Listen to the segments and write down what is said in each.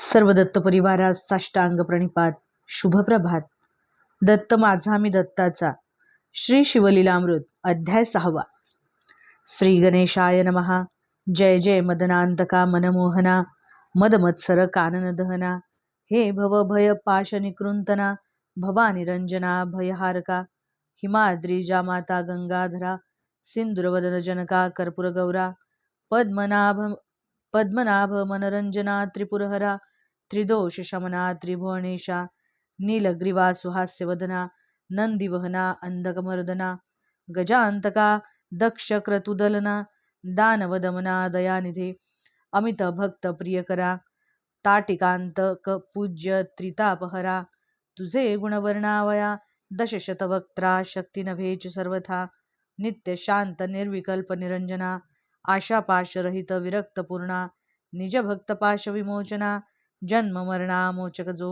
सर्व दत्त परिवारास साष्टांग प्रणिपात शुभप्रभात. दत्त माझा मी दत्ताचा. श्री शिवलीलामृत अध्याय सहावा. श्री गणेशाय नमहा जय जय मदनांतका मनमोहना. मदमत्सर कानन दहना हे भव भय पाश निकृंतना. भवानी रंजना भयहारका. हिमाद्रिजा माता गंगाधरा. सिंदुरवदन जनका कर्पूरगौरा. पद्मनाभ पद्मनाभ मनरंजना त्रिपुरहरा त्रिदोष शमना त्रिभुवनेशा नीलग्रीवा सुहास्यवदना नंदिवहना अंधकमर्दना गजांतका दक्ष क्रतुदलना दानवदमना दयानिधे अमित भक्त प्रियकरा ताटिकांतक पूज्य त्रितापहरा तुझे गुणवर्णावया दशशतवक्त्रा शक्तिनभेच सर्वथा नित्य शांत निर्विकल्प निरंजना आशापाशरहित विरक्तपूर्णा निजभक्तपाश विमोचना जन्म मरणा मोचक जो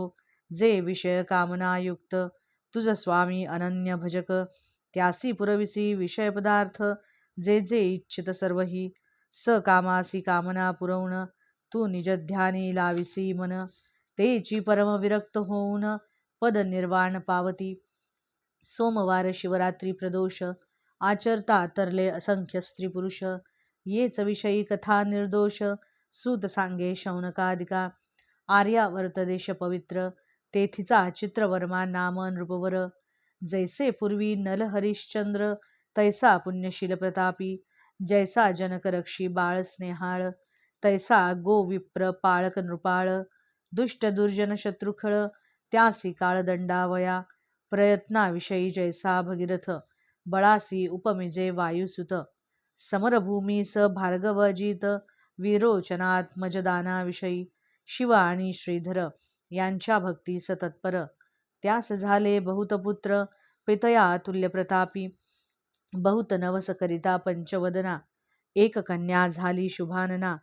जे विषय कामनायुक्त तुझ स्वामी अनन्य भजक त्यासी पुरविसी विषय पदार्थ जे जे इच्छित सर्वही स कामासी कामना पुरवण तू निजध्यानी लाविसी मन तेची परम विरक्त होऊन पद निर्वाण पावती सोमवार शिवरात्री प्रदोष आचरता तरले असंख्य स्त्री पुरुष येच विषयी कथा निर्दोष सूत सांगे शौनकादिका। आर्यावर्त देश पवित्र तेथीचा चित्रवर्मा नाम नृपवर। जैसे पूर्वी नल हरिश्चंद्र तैसा पुण्यशील प्रतापी। जैसा जनक रक्षी बाळ स्नेहाळ तैसा गो विप्र पाळक नृपाळ। दुष्ट दुर्जन शत्रुखळ त्यासी काळदंडावया प्रयत्नाविषयी जैसा भगीरथ बळासी उपमिजे वायुसुत। समरभूमी स भार्गवजित विरोचनात्मजदानाविषयी शिव आणि श्रीधर यांच्या भक्ती सतत्पर. त्यास झाले बहुतपुत्र पितया तुल्यप्रतापी. बहुत नवसकरिता पंचवदना. एक कन्या झाली शुभानना.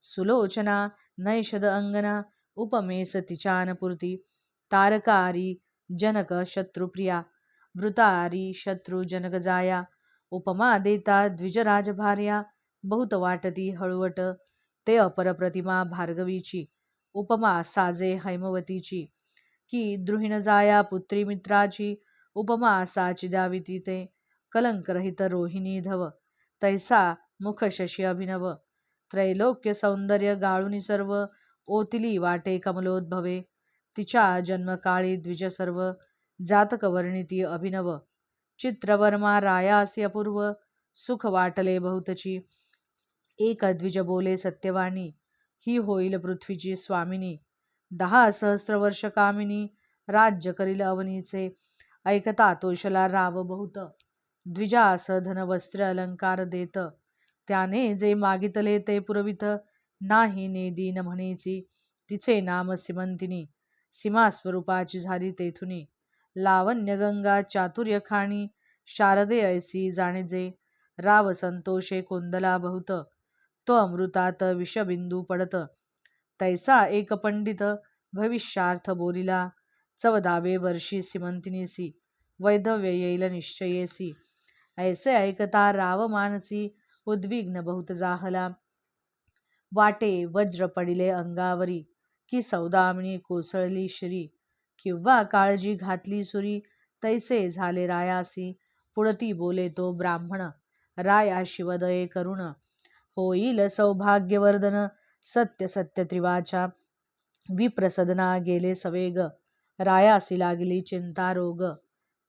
सुलोचना नैषद अंगना. उपमेस तिचानपूर्ती. तारकारी जनक शत्रुप्रिया. वृतारी शत्रु जनक जाया उपमा देता द्विजराजभार्या बहुत वाटती हळुवट. ते अपरप्रतिमा भार्गवीची उपमा साजे हैमवतीची. की द्रुहिण जाया पुत्री मित्राची उपमा साची द्यावी ते कलंकरहित रोहिणी धव तैसा मुख शशी अभिनव. त्रैलोक्य सौंदर्य गाळुनी सर्व ओतिली वाटे कमलोद्भवे. तिच्या जन्मकाळी द्विज सर्व जातकवर्णिती अभिनव. चित्रवर्मा रायासी अपूर्व सुख वाटले बहुतची. एक अद्विज बोले सत्यवाणी ही होईल पृथ्वीची स्वामिनी. दहा सहस्र वर्ष कामिनी राज्य करील अवनीचे. ऐकता तोषला राव बहुत. द्विजास धन वस्त्र अलंकार देत. त्याने जे मागितले ते पुरवित. नाही नेदीन म्हणेची तिचे नाम सिमंतिनी. सीमा स्वरूपाची झाली तेथुनी. लावण्य गंगा चातुर्य खाणी शारदे ऐसी जाणेजे राव संतोषे कोंदला बहुत तो अमृतात विषबिंदू पडत. तैसा एक पंडित भविष्यार्थ बोलिला चवदावे वर्षी सिमंतिनीसी वैधव्य येईल निश्चयेसी ऐसे ऐकता राव मानसी उद्विग्न बहुत जाहला. वाटे वज्र पडिले अंगावरी की सौदामिनी कोसळली श्री. किंवा काळजी घातली सुरी तैसे झाले रायासी. पुढती बोले तो ब्राह्मण राया शिवदये करुण. होईल सौभाग्यवर्धन सत्य सत्य त्रिवाचा. विप्रसदना गेले सवेग रायासी लागली चिंता रोग.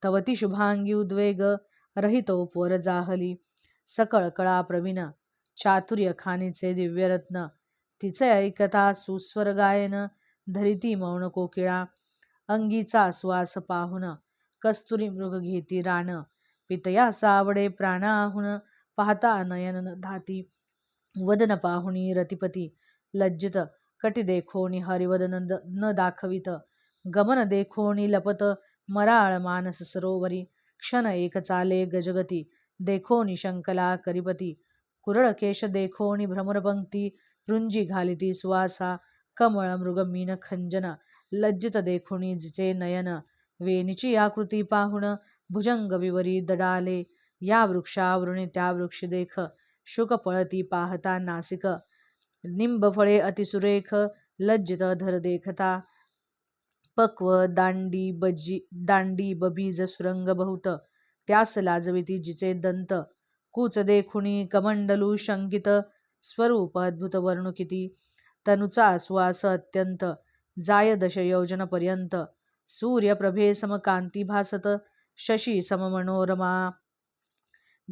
तवती शुभांगी उद्वेग रहितोपवर जाहली. सकळ कळा प्रवीण चातुर्य खानीचे दिव्यरत्न. तिचे ऐकता सुस्वर गायन धरिती मौन कोकिळा. अंगीचा स्वास पाहुण कस्तुरी मृग घेती रान. पितया सावडे प्राणाहुण पाहता नयन धाती. वदन पाहुणी रतिपती. लज्जित कटी देखोणी हरिवदन न दाखवित. गमन देखोणी लपत मराळ मानस सरोवरी. क्षण एक चाले गजगती. देखोनी शंकला करिपती. कुरळ केश देखोणी भ्रमरपंक्ती. रुंजी घालिती सुवासा. कमळ मृग मीन खंजन. लज्जित देखुणी जिचे नयन वेणीची आकृती पाहुण भुजंग विवरी दडाले या वृक्षावरुणी त्या वृक्ष देख शुक पळती पाहता नासिक. निंब फळे अतिसुरेख लज्जित धर देखता. पक्व दांडी बजी दांडी बबीज सुरंग बहुत त्यास लाजविती जिचे दंत. कूच देखुणी कमंडलू शंकित. स्वरूप अद्भुत वर्णुकिती तनुचा सुवास अत्यंत. जाय दश सूर्यप्रभे समकांती भासत शशी सममनोरमा.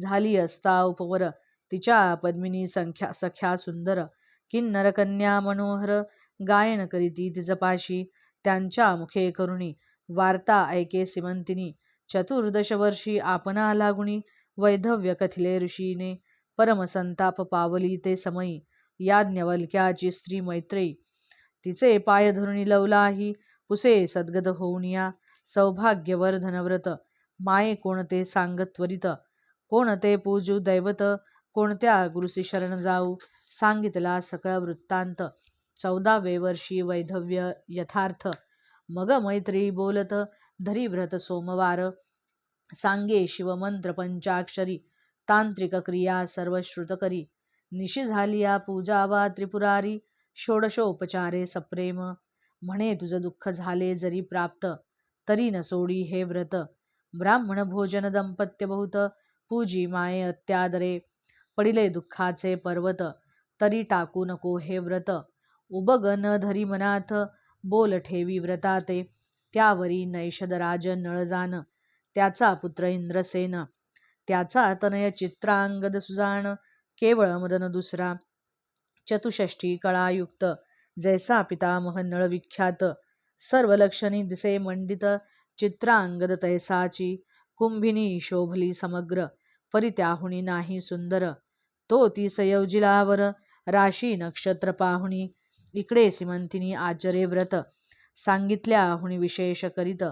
झाली असता उपवर तिच्या पद्मिनी संख्या सख्या सुंदर. किन्नरकन्या मनोहर गायन करीती तिजपाशी. त्यांच्या मुखे करुणी वार्ता ऐके सिमंतिनी. चतुर्दश वर्षी आपणा लागुणी वैधव्य कथिले ऋषीने. परमसंताप पावली ते समयी याज्ञवल्क्याची स्त्री मैत्रेयी. तिचे पाय धरुणी लवलाही पुसे सद्गद होऊन या सौभाग्यवर धनव्रत माये कोणते सांग त्वरित कोणते पूजू दैवत कोणत्या गुरुसी शरण जाऊ सांगितला सकळ वृत्तांत चौदावे वर्षी वैधव्य यथार्थ मग मैत्री बोलत धरी व्रत सोमवार सांगे शिवमंत्र पंचाक्षरी तांत्रिक क्रिया सर्व श्रुत करी निशी झालिया पूजा वा त्रिपुरारी षोडशोपचारे सप्रेम. म्हणे तुझं दुःख झाले जरी प्राप्त तरी न सोडी हे व्रत. ब्राह्मण भोजन दंपत्य बहुत पूजी माये अत्यादरे. पडिले दुःखाचे पर्वत तरी टाकू नको हे व्रत. उबग न धरी मनाथ बोल ठेवी व्रताते. त्यावरी नैषदराज नळजान त्याचा पुत्र इंद्रसेन. त्याचा तनय चित्रांगद सुजान केवळ मदन दुसरा. चतुष्टी कळायुक्त जैसा पितामह नळविख्यात सर्व लक्षणी दिसे मंडित चित्रांगद तैसाची कुंभिनी शोभली समग्र परित्याहुणी नाही सुंदर तो ती सयोजिलावर राशी नक्षत्र पाहुणी इकडे सिमंतिनी आचरे व्रत सांगितल्या हुणी विशेष करीत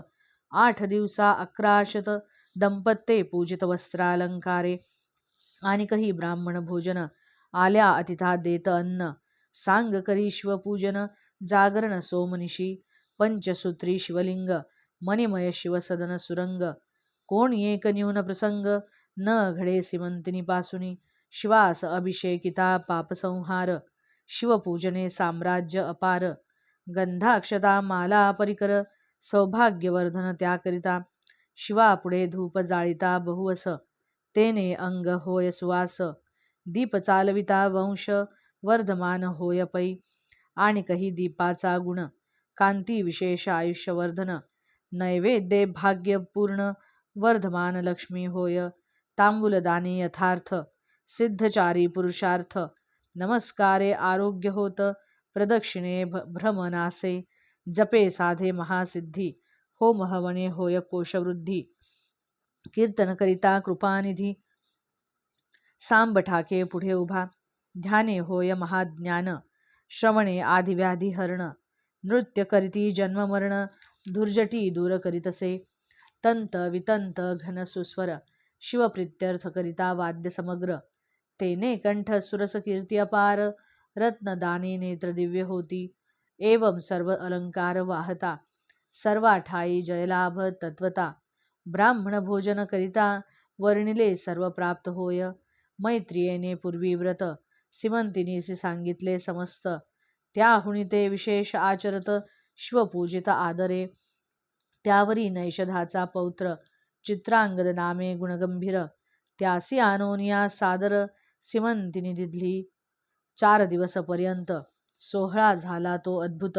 आठ दिवसा अकराशत दंपत्ते पूजित वस्त्रालंकारे आणि काही ब्राह्मण भोजन आल्या अतिथा देत अन्न. सांग करी शिवपूजन जागरण सोमनिशी. पंचसूत्री शिवलिंग मणिमय शिवसदन सुरंग. कोण एक न्यून प्रसंग? न घडे सिमंतिनी पासुनी. शिवास अभिषेकिता पापसंहार शिवपूजने साम्राज्य अपार. गंधाक्षता माला परिकर. सौभाग्यवर्धन त्याकरिता. शिवापुढे धूप जाळिता बहुवस. तेने अंग होय सुवास. दीप चालविता वंश वर्धमान होय पै. आणि कही दीपाचा गुण कांती विशेष आयुष्यवर्धन नैवेद्ये भाग्यपूर्ण वर्धमान लक्ष्मी होय. तांबूलदानी यथार्थ सिद्धचारी पुरुषार्थ नमस्कारे आरोग्य होत प्रदक्षिणे भ्रमनासे जपे साधे महासिद्धी हो महवणे होय कोशवृद्धी कीर्तन करिता कृपानिधी सांब ठाके पुढे उभा. ध्याने होय महाज्ञान. श्रवणे आदिव्याधी हरण नृत्य करीती जन्ममरण. दुर्जटी दूर करीतसे. तंत वितंत घन सुस्वर. शिवप्रित्यर्थ करिता वाद्य समग्र. तेने कंठ सुरस कीर्ती अपार. रत्नदाने नेत्र दिव्य होती. एवं सर्व अलंकार वाहता. सर्वाठाई जयलाभ तत्वता. ब्राह्मण भोजन करिता. वर्णिले सर्व प्राप्त होय. मैत्रियेने पूर्वी व्रत सिमंतिनीसी सांगितले समस्त. त्याहुनी ते विशेष आचरत शिवपूजित आदरे. त्यावरी नैषधाचा पौत्र चित्रांगद नामे गुणगंभीर. त्यासी आनोनिया सादर सिमंतिनी दिधली. चार दिवसपर्यंत सोहळा झाला तो अद्भुत.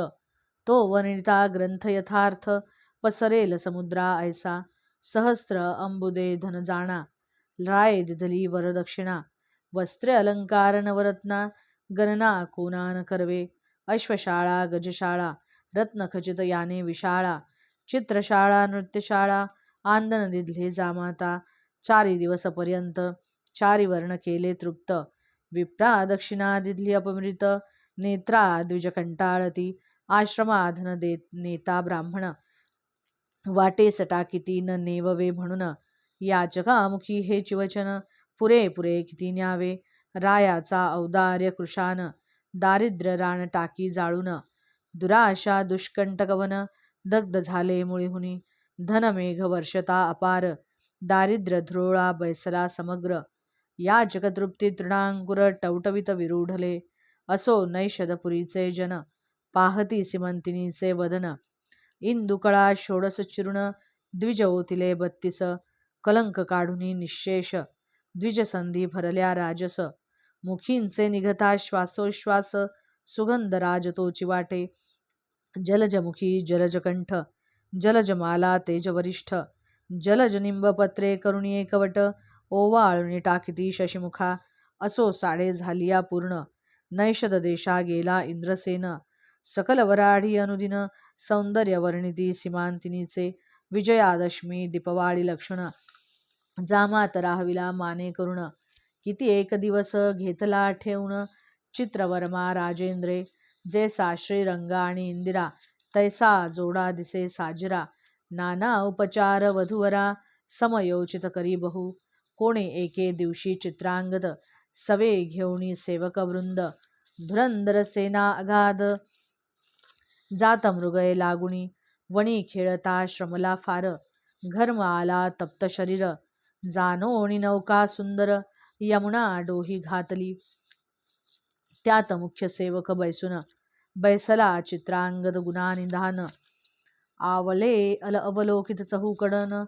तो वर्णिता ग्रंथ यथार्थ पसरेल समुद्रा ऐसा. सहस्र अंबुदे धन जाणा. राय दिधली वरदक्षिणा वस्त्रे अलंकार नवरत्ना गणना कोणान करवे अश्वशाळा गजशाळा रत्नखचित याने विशाळा चित्रशाळा नृत्यशाळा आंदन दिधले जामाता चारी दिवसपर्यंत चारी वर्ण केले तृप्त विप्रा दक्षिणा दिधली अपमृत नेत्रा द्विजकंटाळती आश्रमाधन देत नेता ब्राह्मण वाटे सटाकिती न नेववे म्हणून या जगामुखी हे चिवचन पुरे पुरे किती न्यावे. रायाचा औदार्य कृशान दारिद्र्य रान टाकी जाळून. दुराशा दुष्कंटकवन दग्ध झाले मुळीहुनी. धनमेघ वर्षता अपार. दारिद्र्य ध्रोळा बैसला समग्र. या जगतृप्ती तृणांकुर टवटवित विरूढले. असो नैषदपुरीचे जन. पाहती सिमंतिनीचे वदन. इंदुकळा षोडस चिरुण द्विजओतिले बत्तीस. कलंक काढुनी निशेष द्विजसंधी भरल्या राजस. मुखींचे निघता श्वासोश्वास सुगंध राजतोची वाटे. जलजमुखी जलजकंठ जलजमाला तेजवरिष्ठ. जलजनिंब पत्रे करुणी एकवट ओवाळुनी टाकिती शशिमुखा. असो साडे झालिया पूर्ण. नैषद देशा गेला इंद्रसेन. सकल वराढी अनुदिन सौंदर्य वर्णिती सीमांतिनीचे. विजयादशमी दीपवाळी लक्षण. जामात राहविला माने करुण. किती एक दिवस घेतला ठेवून चित्रवर्मा राजेंद्रे जैसा श्रीरंगा आणि इंदिरा तैसा जोडा दिसे साजरा नाना उपचार वधुवरा समयोचित करी बहु. कोणे एके दिवशी चित्रांगद सवे घेऊनी सेवक वृंद. धुरंदर सेना अगाध जात मृगय लागुणी. वणी खेळता श्रमला फार. घर्म आला तप्त शरीर जाणोणी नौका सुंदर यमुना डोही घातली. त्यात मुख्य सेवक बैसून बैसला चित्रांगद गुणानिधान. आवले अल अवलोकित चहूकडन.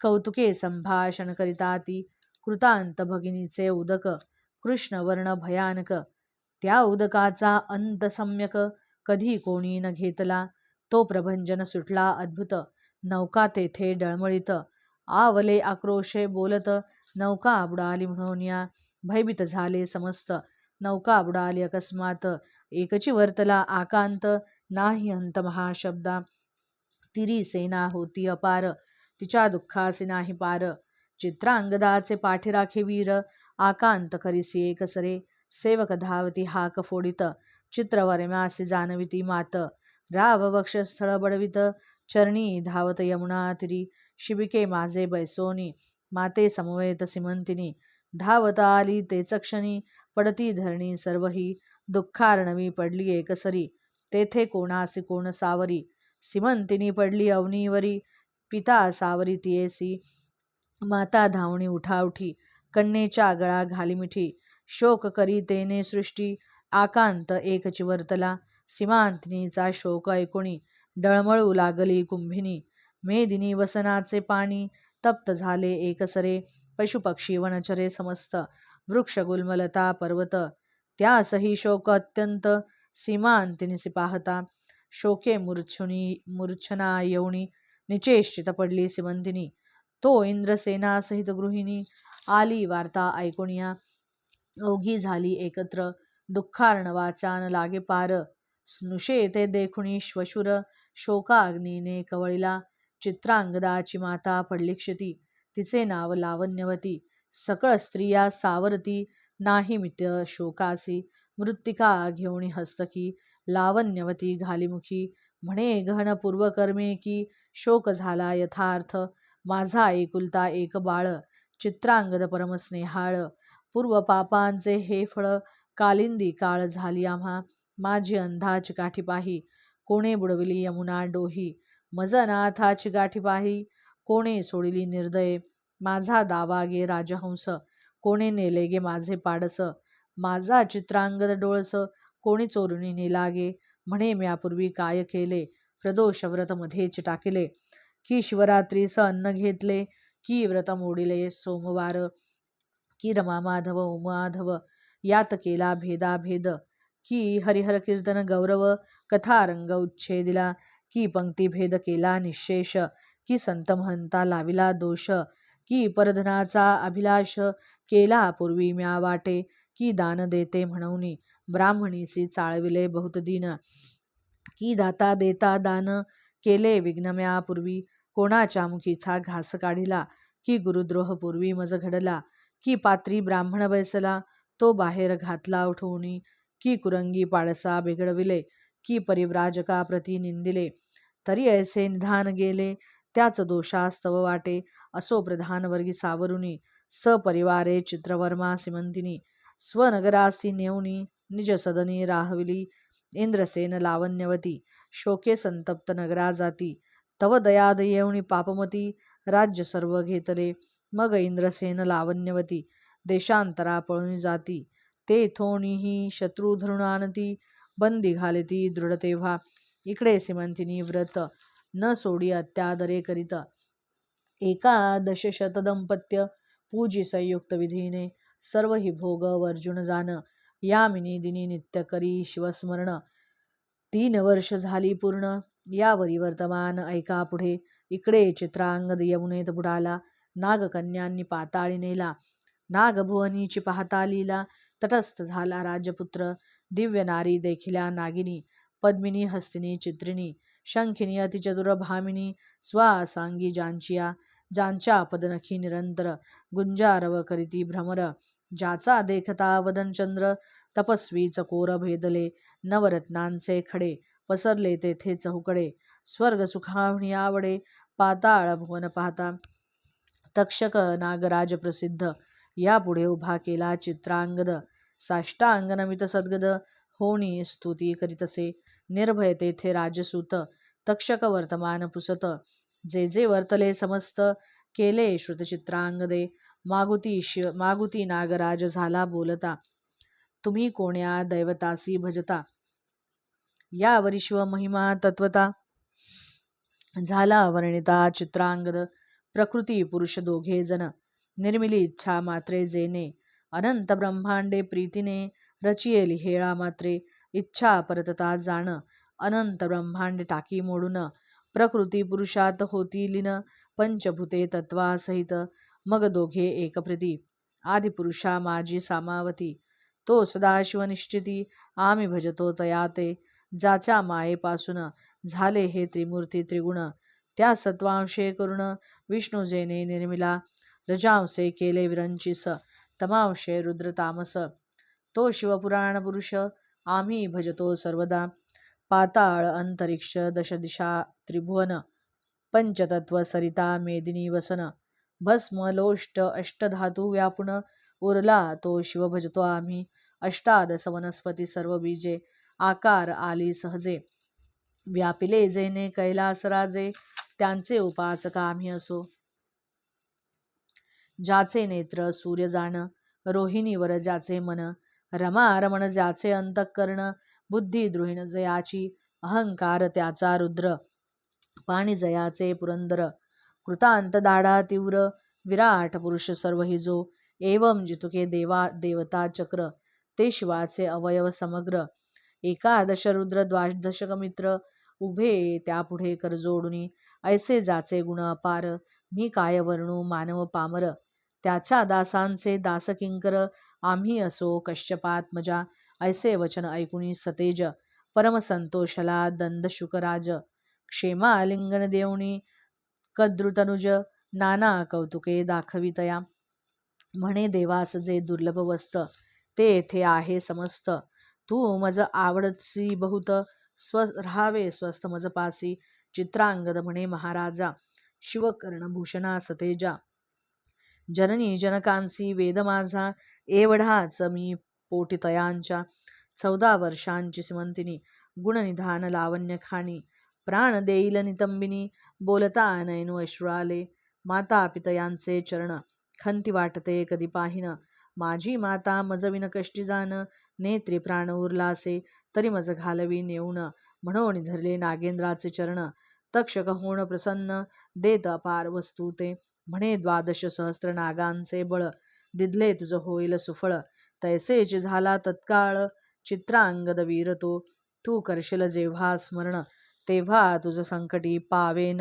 कौतुके संभाषण करिता ती कृतांत भगिनीचे उदक कृष्णवर्ण भयानक. त्या उदकाचा अंत सम्यक कधी कोणी न घेतला. तो प्रभंजन सुटला अद्भुत. नौका तेथे डळमळीत. आवले आक्रोशे बोलत नौका बुडाली म्हणून या भयभीत झाले समस्त. नौका बुडाली अकस्मात. एकची वर्तला आकांत नाही अंत महाशब्दा. तिरी सेना होती अपार. तिच्या दुःखाचे नाही पार. चित्रांगदाचे पाठीराखे वीर. आकांत करीसी एकसरे सेवक धावती हाक फोडित. चित्रवर्म्यासी जानविती मात. राव वक्षस्थळ बडवित. चरणी धावत यमुना तिरी शिबिके माझे बैसोनी माते समवेत सिमंतिनी धावत आली तेच क्षणी पडती धरणी सर्वही दुःखार्णवी पडली एकसरी तेथे कोणासी कोण सावरी सिमंतिनी पडली अवनीवरी पिता सावरी तियेसी माता धावणी उठाउठी कन्येच्या गळा घाली मिठी शोक करी तेने सृष्टी आकांत एक चिवर्तला सीमांतिनीचा शोक ऐकुणी डळमळू लागली कुंभिनी मेदिनी वसनाचे पाणी तप्त झाले एकसरे. पशुपक्षी वनचरे समस्त. वृक्ष गुलमलता पर्वत. त्यासही शोक अत्यंत सीमांतिनिसी पाहता. शोके मूर्छुनी मूर्छना येऊनी निचेश्चित पडली सिमंतिनी. तो इंद्रसेना सहित गृहिणी आली वार्ता ऐकुनिया ओघी झाली एकत्र. दुःखार्णवाचा लागे पार. स्नुषे ते देखुणी श्वशुर. शोकाग्नीने कवळीला चित्रांगदाची माता पडलीक्षिती तिचे नाव लावण्यवती. सकळ स्त्रिया सावरती. नाही मित्य शोकासी. मृत्तिका घेऊणी हस्तकी. लावण्यवती घालीमुखी. म्हणे घन पूर्वकर्मे की शोक झाला यथार्थ. माझा एकुलता एक बाळ. चित्रांगद परमस्नेहाळ. पूर्व पापांचे हे फळ कालिंदी काळ झाली आम्हा. माझी अंधाच काठी पाही. कोणे बुडविली यमुना डोही? मज नाथाची गाठी पाही. कोणे सोडिली निर्दय? माझा दावा गे राजहंस. कोणे नेले गे माझे पाडस? माझा चित्रांगद डोळस. कोणी चोरुनी नेलागे म्हणे म्यापूर्वी काय केले? प्रदोष व्रत मध्येच टाकिले. की शिवरात्रीस अन्न घेतले? की व्रत मोडिले सोमवार? की रमा माधव उमाधव यात केला भेदाभेद. की हरिहर कीर्तन गौरव कथा रंग उच्छेदिला की पंक्तिभेद केला निशेष की संत महंता लाविला दोष की परधनाचा अभिलाष केला पूर्वी म्या वाटे की दान देते म्हणून ब्राह्मणीसी चाळविले बहुत दिन की दाता देता दान केले विघ्नम्यापूर्वी कोणाच्या मुखीचा घास काढिला की गुरुद्रोह पूर्वी मज घडला की पात्री ब्राह्मण बैसला तो बाहेर घातला उठवणी की कुरंगी पाळसा बिघडविले की परिव्राजका प्रती निंदिले. तरी ऐसे निधान गेले त्याच दोषास्तव वाटे असो प्रधान वर्गी सावरुनी. सपरिवारे चित्रवर्मा सिमंतिनी. स्वनगरासी नेऊनी निज सदनी राहविली. इंद्रसेन लावण्यवती शोके संतप्त नगरा जाती. तव दयाद येऊनी पापमती राज्य सर्व घेतले. मग इंद्रसेन लावण्यवती देशांतरा पळून जाती. ते थोणीही शत्रू बंदी घालती दृढ तेव्हा इकडे सिमंतिनी व्रत न सोडी अत्यादरे करीत. एकादश शतदंपत्य पूजी संयुक्त विधीने सर्व हि भोग वर्जुन जाण यामिनी दिनी नित्य करी शिवस्मरण. तीन वर्ष झाली पूर्ण. यावरी वर्तमान ऐका पुढे. इकडे चित्रांगद यमुनेत बुडाला. नागकन्यांनी पाताळी नेला. नागभुवनीची पाहता लिला. तटस्थ झाला राजपुत्र दिव्य नारी देखिल्या नागिनी पद्मिनी हस्तिनी चित्रिणी शंखिनी अतिचतुर भामिनी स्वासांगी जांचिया ज्यांच्या पदनखी निरंतर गुंजारव करीती भ्रमर ज्याचा देखता वदनचंद्र तपस्वी चकोर भेदले नवरत्नांचे खडे पसरले तेथे चहुकडे स्वर्ग सुखावणी आवडे पाताळ भुवन पाहता तक्षक नागराज प्रसिद्ध यापुढे उभा केला चित्रांगद साष्टांग नमित सद्गद होणी स्तुती करीतसे निर्भय तेथे राजसूत तक्षक वर्तमान पुसत. जे जे वर्तले समस्त केले श्रुतचित्रांगदे. मागुती शिव मागुती नागराज झाला बोलता. तुम्ही कोण्या दैवतासी भजता? या शिव महिमा तत्वता. झाला वर्णिता चित्रांगद प्रकृती पुरुष दोघे जन निर्मिली इच्छा मात्रे जेने. अनंत ब्रह्मांडे प्रीतीने रचियेली हेळा मात्रे इच्छा परतता जाण. अनंत ब्रह्मांडे टाकी मोडून. प्रकृती पुरुषात होती लिन. पंचभूते तत्वासहित मग दोघे एकप्रती. आदिपुरुषा माझी सामावती. तो सदाशिव निश्चिती आम्ही भजतो तयाते ज्याच्या मायेपासून. झाले हे त्रिमूर्ती त्रिगुण. त्या सत्वांशे करुण. विष्णुजेने निर्मिला. रजांसे केले विरंचिस. तमांशे रुद्र तामस तो शिवपुराण पुरुष। आम्ही भजतो सर्वदा। पाताळ अंतरिक्ष दशदिशा त्रिभुवन। पंचतत्व सरिता मेदिनी वसन। भस्म लोष्ट अष्टधातू व्यापुन। उरला तो शिव भजतो आम्ही। अष्टादश वनस्पती सर्व बीजे। आकार आली सहजे। व्यापिले जेने कैलास राजे। त्यांचे उपासक आम्ही असो। ज्याचे नेत्र सूर्य जाण रोहिणीवर ज्याचे मन रमा रमण ज्याचे अंतःकरण बुद्धी द्रोहिण जयाची अहंकार त्याचा रुद्र पाणी जयाचे पुरंदर कृतांत दाढा तीव्र विराट पुरुष सर्व हिजो एवम जितुके देवा देवता चक्र ते शिवाचे अवयव समग्र एकादश रुद्र द्वादशक मित्र उभे त्यापुढे करजोडुनी ऐसे जाचे गुण अपार मी काय वर्णू मानव पामर त्याच्या दासांचे दासकिंकर आम्ही असो कश्यपात्मजा ऐसे वचन ऐकुनी सतेज परमसंतोषला दंद शुकराज. क्षेमालिंगन देवणी कद्रुतनुज नाना कौतुके दाखवितया. म्हणे देवास जे दुर्लभ वस्त ते येथे आहे समस्त. तू मज आवडसी बहुत स्व राहावे स्वस्थ मज पासी. चित्रांगद म्हणे महाराजा शिवकर्णभूषणा सतेजा. जननी जनकांसी वेद माझा एवढाच मी पोटितयांच्या चौदा वर्षांची सिमंतिनी गुणनिधान लावण्य खाणी प्राण देईल नितंबिनी बोलता नयनू अश्रुआले माता पितयांचे चरण खंती वाटते कधी पाहिन माझी माता मजविन कष्टी जाण नेत्री प्राण उरलासे तरी मज घालवी नेऊन म्हणून धरले नागेंद्राचे चरण तक्षक होण प्रसन्न देत अपार वस्तू ते म्हणे द्वादश सहस्र नागांचे बळ दिदले तुझं होईल सुफळ. तैसेच झाला तत्काळ चित्रांगद वीर तो. तू करशील जेव्हा स्मरण तेव्हा तुझं संकटी पावेन.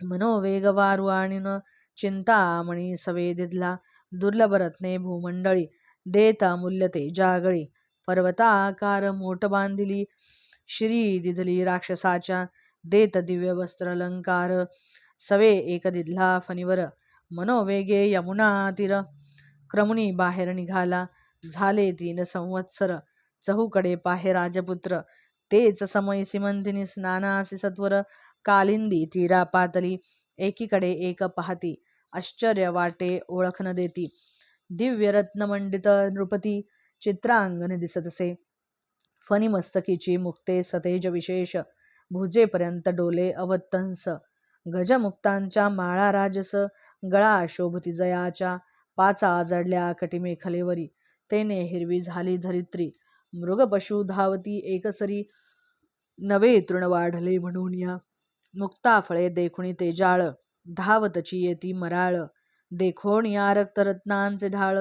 मनोवेग वारू न चिंतामणी सवेदिदला दुर्लभ रत्ने भूमंडळी देत अमूल्य तेजागळी पर्वताकार मोठ बांधिली श्री दिदली राक्षसाच्या. देत दिव्य वस्त्र अलंकार सवे एक फणीवर मनोवेगे यमुना तीर. क्रमुनी बाहेर निघाला. झाले तीन संवत्सर. चहूकडे पाहे राजपुत्र. तेच समय सिमंतिनी स्नानासी सत्वर. कालिंदी तीरा पातली. एकीकडे एक पाहती. आश्चर्य वाटे ओळख न देती. दिव्य रत्नमंडित नृपती. चित्रांगण दिसतसे फणी मस्तकीची मुक्ते सतेज विशेष. भुजेपर्यंत डोले अवत्तंस. गजमुक्तांच्या माळा राजस गळा शोभती जयाच्या पाचा आजडल्या कटिमे खलेवरी. तेने हिरवी झाली धरित्री. मृगपशु धावती एकसरी. नवे तृण वाढले म्हणून या. मुक्ता फळे देखुणी तेजाळ धावतची येती मराळ. देखोण या रक्तरत्नांचे ढाळ.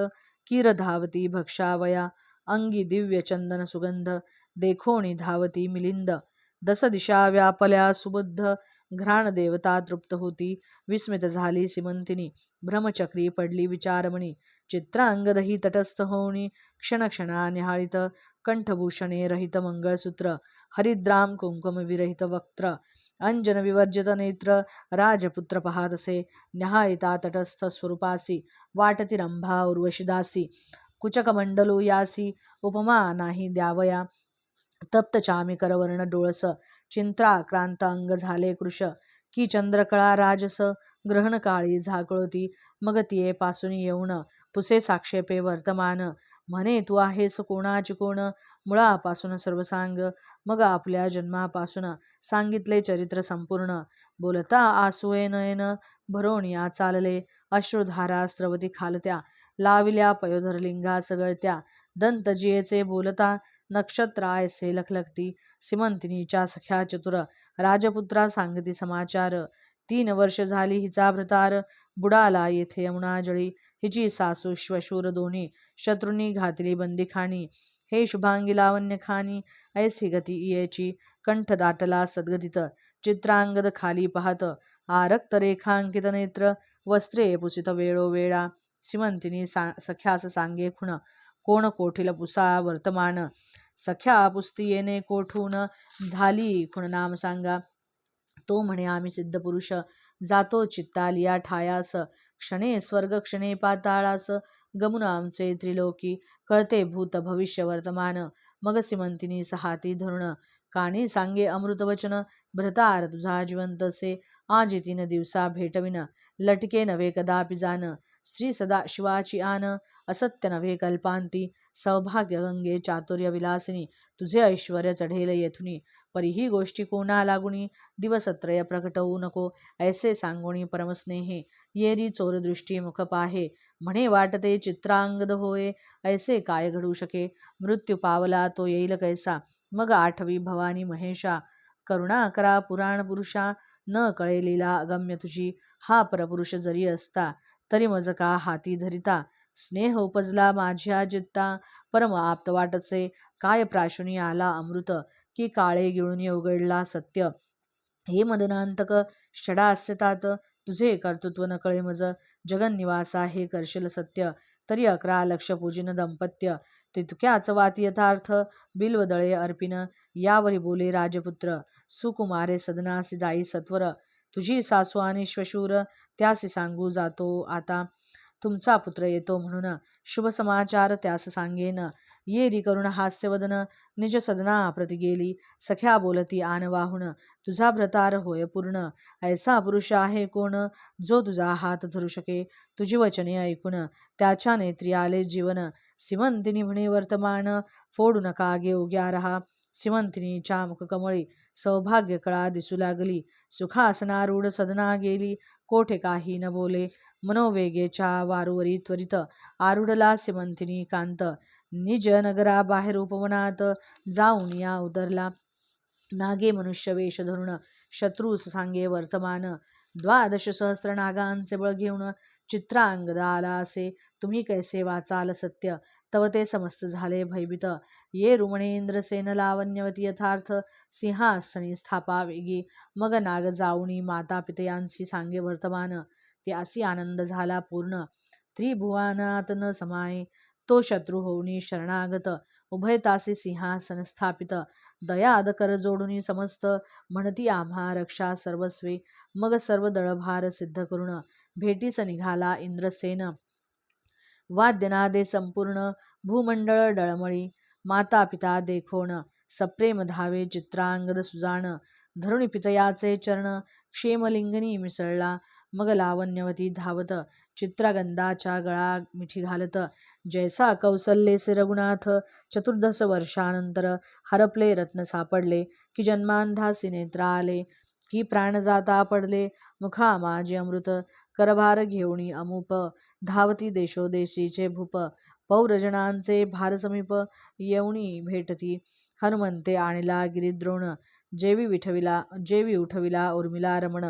किर धावती भक्षावया. अंगी दिव्य चंदन सुगंध. देखोणी धावती मिलिंद. दस दिशा व्यापल्या सुबुद्ध. घ्राण देवता तृप्त होती. विस्मित झाली सिमंतिनी. भ्रमचक्री पडली विचारमणी. चित्रांगदही तटस्थ होणी क्षणक्षणा निहाळित कंठभूषणे रहित मंगळसूत्र हरिद्राम कुंकुम विरहित वक्त्र अंजन विवर्जित नेत्र राजपुत्र पाहतसे निहाळिता तटस्थ स्वरूपासी वाटती रंभा उर्वशिदासी कुचकमंडलो यासी उपमा नाही द्यावया तप्त चामी करवर्ण डोळस चिंत्राक्रांत अंग झाले कृश की चंद्रकळा राजस ग्रहण काळी झाकळती मग तिये पासून येऊन पुसे साक्षेपे वर्तमान. म्हणे तू आहेस कोणाची कोण? मुळापासून सर्वसांग मग आपल्या जन्मापासून सांगितले चरित्र संपूर्ण. बोलता आसुये नयन भरोणिया चालले. अश्रुधारा स्रवती खालत्या लाविल्या पयोधरलिंगा सगळत्या. दंतजियेचे बोलता नक्षत्रायसे लखलखती सिमंतिनीच्या सख्या चतुर राजपुत्रा सांगती समाचार तीन वर्ष झाली हिचा भ्रतार बुडाला येथे यमुना जळी हिची सासू श्वशूर दोन्ही शत्रूंनी घातली बंदीखानी हे शुभांगी लावण्य खानी ऐसी गती इयेची कंठ दाटला सद्गदित चित्रांगद खाली पाहत आरक्त रेखांकित नेत्र वस्त्रे पुसित वेळोवेळा सिमंतिनी सा सख्यास सांगे खुण कोण कोठील पुसा वर्तमान? सख्या पुस्ती येणे कोठून झाली? खुण नाम सांगा. तो म्हणे आम्ही सिद्ध पुरुष. जातो चित्तालिया ठायास. क्षणे स्वर्ग क्षणे पाताळास. गमुन आमचे त्रिलोकी. कळते भूत भविष्य वर्तमान. मग सिमंतिनी सहाती धरुण कानी सांगे अमृतवचन भ्रतार तुझा जिवंतसे आजी तीन दिवसा भेटविन. लटके नवे कदापि जान. श्री सदा शिवाची आन. असत्य नव्हे कल्पांती सौभाग्य गंगे चातुर्य विलासिनी. तुझे ऐश्वर चढेल येथुनी. परीही गोष्टी कोणा लागुनी? दिवसत्रय प्रकटवू नको. ऐसे सांगुणी परमस्नेहे. येरी चोरदृष्टी मुख पाहे. म्हणे वाटते चित्रांगद होय. ऐसे काय घडू शके? मृत्यू पावला तो येईल कैसा? मग आठवी भवानी महेशा. करुणा करा पुराण पुरुषा. न कळे लीला अगम्य तुझी. हा परपुरुष जरी असता तरी मज का हाती धरिता? स्नेह उपजला माझ्या जित्ता परम आप्त वाटचे काय प्राशुनी आला अमृत की काळे गिळून उघडला सत्य. हे मदनांतक षडास्यतात. तुझे कर्तृत्व न कळे मज जगन्निवासा हे करशील सत्य. तरी अकरा लक्ष पूजिन दंपत्य. तितक्याच वात यथार्थ बिल्वदळे अर्पिन. यावरी बोले राजपुत्र. सुकुमारे सदनासी जाई सत्वर. तुझी सासू आणि श्वशूर. त्यासी सांगू जातो आता. तुमचा पुत्र येतो म्हणून शुभ समाचार त्यास सांगेन. येरी करुण हास्यवदन निज सदना प्रति गेली. सख्या बोलती आन वाहुन तुझा भ्रतार होय पूर्ण. ऐसा पुरुष आहे कोण जो तुझा हात धरू शके. तुझी वचने ऐकून त्याच्या नेत्री आले जीवन. सिमंतिनी म्हणे वर्तमान फोडू नका गे उग्या रहा. सिमंतिनीच्या मुखकमळी सौभाग्य कळा दिसू लागली. सुखासनारूढ सदना गेली. कोठे काही न बोले मनोवेगेच्या वारूवरी त्वरित आरुडला सिमंतिनी कांत. निज नगरा बाहेर उपवनात जाऊन या उदरला. नागे मनुष्य वेश धरून शत्रूस सांगे वर्तमान. द्वादश सहस्र नागांचे बळ घेऊन चित्रांगदा आला असे तुम्ही कैसे वाचाल सत्य? तव ते समस्त झाले भयभीत. ये रुमणेंद्रसेन लावण्यवती यथार्थ. सिंहासनी स्थापा वेगी मग नाग जाऊनी माता पितयांशी सांगे वर्तमान. त्यासी आनंद झाला पूर्ण. त्रिभुवानात न समाये तो शत्रू होऊनी शरणागत. उभयतासी सिंहासन स्थापित दयाद कर जोडूनी समस्त. म्हणती आम्हा रक्षा सर्वस्वे. मग सर्व दळभार सिद्ध करून भेटीस निघाला इंद्रसेन. वाद्यनादे संपूर्ण. भूमंडळ डळमळी. माता पिता देखोण. सप्रेम धावे चित्रांगद सुजाण धरुणी पितयाचे चरण क्षेमलिंगनी मिसळला मग लावण्यवती धावत चित्रगंधाच्या गळा मिठी घालत जैसा कौसल्येसे रघुनाथ चतुर्दश वर्षानंतर हरपले रत्न सापडले की जन्मांधासी नेत्र आले की प्राण जाता पडले मुखा माझे अमृत करभार घेऊणी अमुप धावती देशोदेशीचे भूप पौरजनांचे भारसमीप येवणी भेटती हनुमंते आणिला गिरिद्रोण जेवी विठविला जेवी उठविला उर्मिला रमण.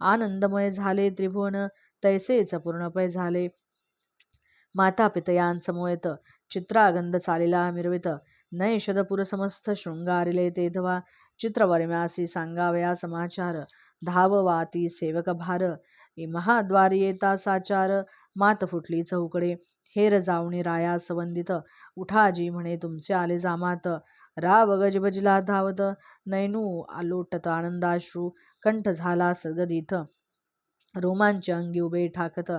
आनंदमय झाले त्रिभुवन तैसेच पूर्णपय झाले. माता पितयांसमोयत चित्रागंध चालिला मिरवित. नैषद समस्त शृंगारिले तेधवा. चित्रवर्म्यासी सांगावया समाचार. धाववाती सेवक भार महाद्वार येता साचार. मात फुटली चौकडे. हेर जावणी राया संवंदित. उठाजी म्हणे तुमचे आले जामात. राव गजबजला धावत नैनू आलोटत आनंदाश्रू कंठ झाला सगदीथ. रोमांच अंगी उभे ठाकत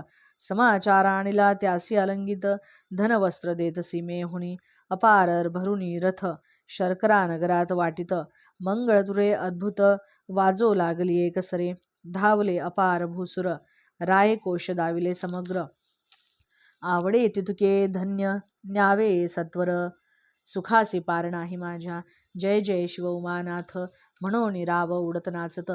समाचार आणिला त्यासी अलंगित धनवस्त्र देत सीमेहुनी अपार भरुनी रथ शर्करा नगरात वाटित मंगळतुरे अद्भुत वाजो लागली एकसरे धावले अपार भूसुर राय कोश दाविले समग्र. आवडे तितुके धन्य न्यावे सत्वर सुखासी पार नाही माझ्या. जय जय शिव उमानाथ. म्हणून राव उडत नाचत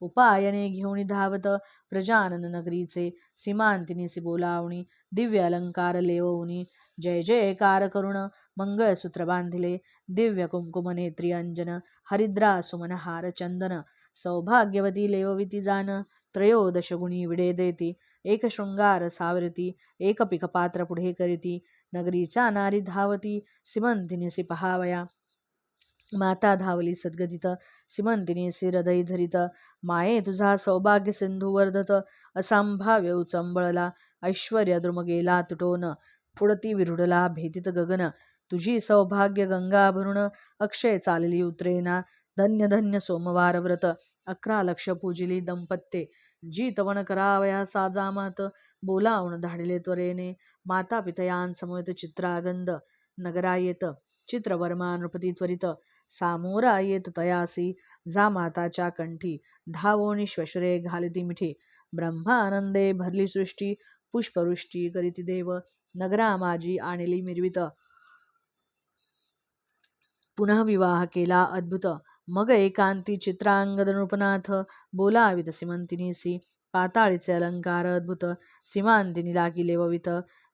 उपायने घेऊन धावत प्रजानन नगरीचे सीमांतिनीसी बोलावणी. दिव्य अलंकार लेवऊनी जय जयकार करुण. मंगळसूत्र बांधिले. दिव्य कुंकुम नेत्री अंजन. हरिद्रा सुमनहार चंदन. सौभाग्यवती लेवविती जान. त्रयोदश गुणी विडे देती. एक शृंगार सावरती. एक पिकपात्र पुढे करीती. नगरीच्या नारी धावती सिमंतिनीसी पहावया. माता धावली सद्गदित सिमंतिनीसी हृदय धरित माये तुझा सौभाग्य सिंधू वर्धत असंभाव्य उचंबळला ऐश्वर्य द्रुमगेला तुटोन फुडती विरुडला भेदित गगन तुझी सौभाग्य गंगा भरुण अक्षय चालली उतरेना धन्य धन्य सोमवार व्रत अकरा लक्ष पूजिली दंपत्ते जी तवन करावया साजामात बोलावण धाडिले त्वरेने. माता पितयांसमवेत चित्रागंध. नगरा येत चित्रवर्मा नृपती त्वरित. सामोरा येत तयासी. जा माताच्या कंठी. धावोनी श्वशुरे घालिती मिठी. ब्रह्मानंदे भरली सृष्टी. पुष्पवृष्टी करीती देव. नगरा माझी आणली मिरवित. पुनः विवाह केला अद्भुत. मग एकांती चित्रांगद नृपनाथ. बोलावित सिमंतिनीसी. पाताळीचे अलंकार अद्भुत. सीमांतिनी लागिले ववित.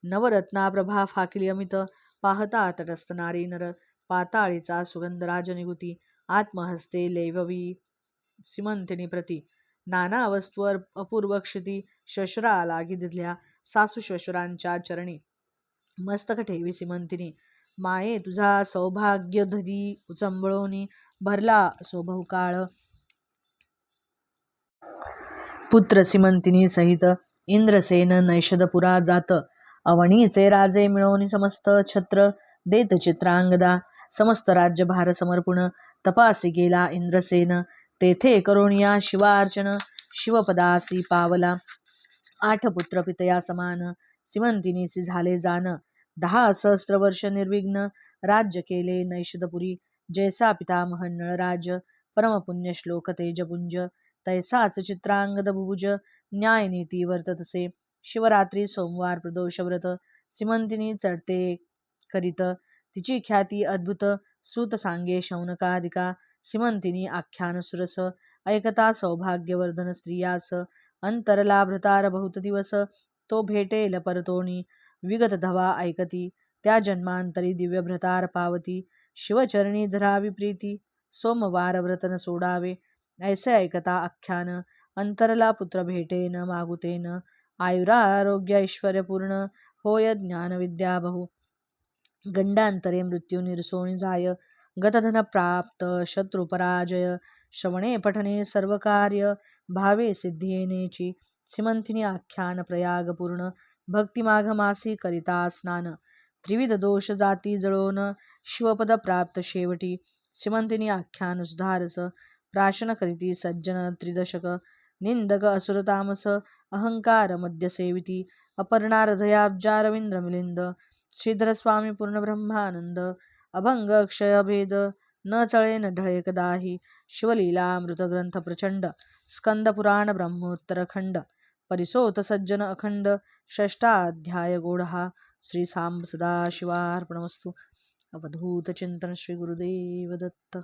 नवरत्ना प्रभा फाकिली अमित. पाहता तटस्थ नारी नर. पाताळीचा सुगंध राजनिगुती. आत्महस्ते लैववी सिमंतिनी प्रती. नाना वस्तूवर अपूर्व क्षिती. श्वशुरा लागी दिल्या सासू श्वशुरांच्या चरणी. मस्तक ठेवी सिमंतिनी. माये तुझा सौभाग्य धरी उचंबळोनी. भरला काळ पुत्र सिमंतिनी सहित इंद्रसेन नैषदपुरा जात. अवणीचे राजे मिळवणी समस्त छत्र देत चित्रांगदा. समस्त राज्यभार समर्पण तपासी गेला इंद्रसेन. तेथे करोनिया शिवार्चन शिवपदासी पावला. आठ पुत्र पितया समान. सिमंतिनीसी झाले जान. दहा सहस्त्र वर्ष निर्विघ्न राज्य केले नैषदपुरी जैसा पितामह नळराज परमपुण्य श्लोक तेजपुंज. तैसाच चित्रांगद भुभुज न्यायनीती वर्ततसे। शिवरात्री सोमवार प्रदोषव्रत सिमंतिनी चढते करीत। तिची ख्याती अद्भुत सूत सांगे शौनकादिका सिमंतिनी आख्यान सुरस ऐकता सौभाग्यवर्धन स्त्रियास अंतरला भृतार बहुत दिवस तो भेटेल परतोणी विगत धवा ऐकती त्या जन्मांतरी दिव्य भ्रतार पावती शिवचरणी धरावी प्रीती सोमवार व्रतन सोडावे ऐसे ऐकता आख्यान अंतरला पुत्र भेटेन मागुतेन आयुरारोग्य ऐश्वर्यपूर्ण होय ज्ञानविद्या बहु। गंडांतरे मृत्यू निरसोणी जाय गतधन प्राप्त शत्रुपराजय श्रवणे पठने सर्व कार्य भावे सिद्धियेनेची सिमंतिनी आख्यान प्रयागपूर्ण भक्तिमाघमासी करिता स्नान। त्रिविध दोष जाती जळोन शिवपद प्राप्त शेवटी। सिमंतिनी आख्यान सुधारस प्राशन करीती सज्जन त्रिदशक निंदक असुरतामस अहंकार मध्य सेविती अपर्णारधयाब्जारविंद्र श्रीधरस्वामी पूर्ण अभंग अक्षय न चळे न ढळे कदाही शिवलीला ग्रंथ प्रचंड स्कंद पुराण ब्रह्मोत्तरखंड परिसोत सज्जन अखंड षष्टाध्याय गोढा श्री सांब सदाशिवार्पणमस्तु। अवधूत चिंतन श्री गुरुदेव दत्त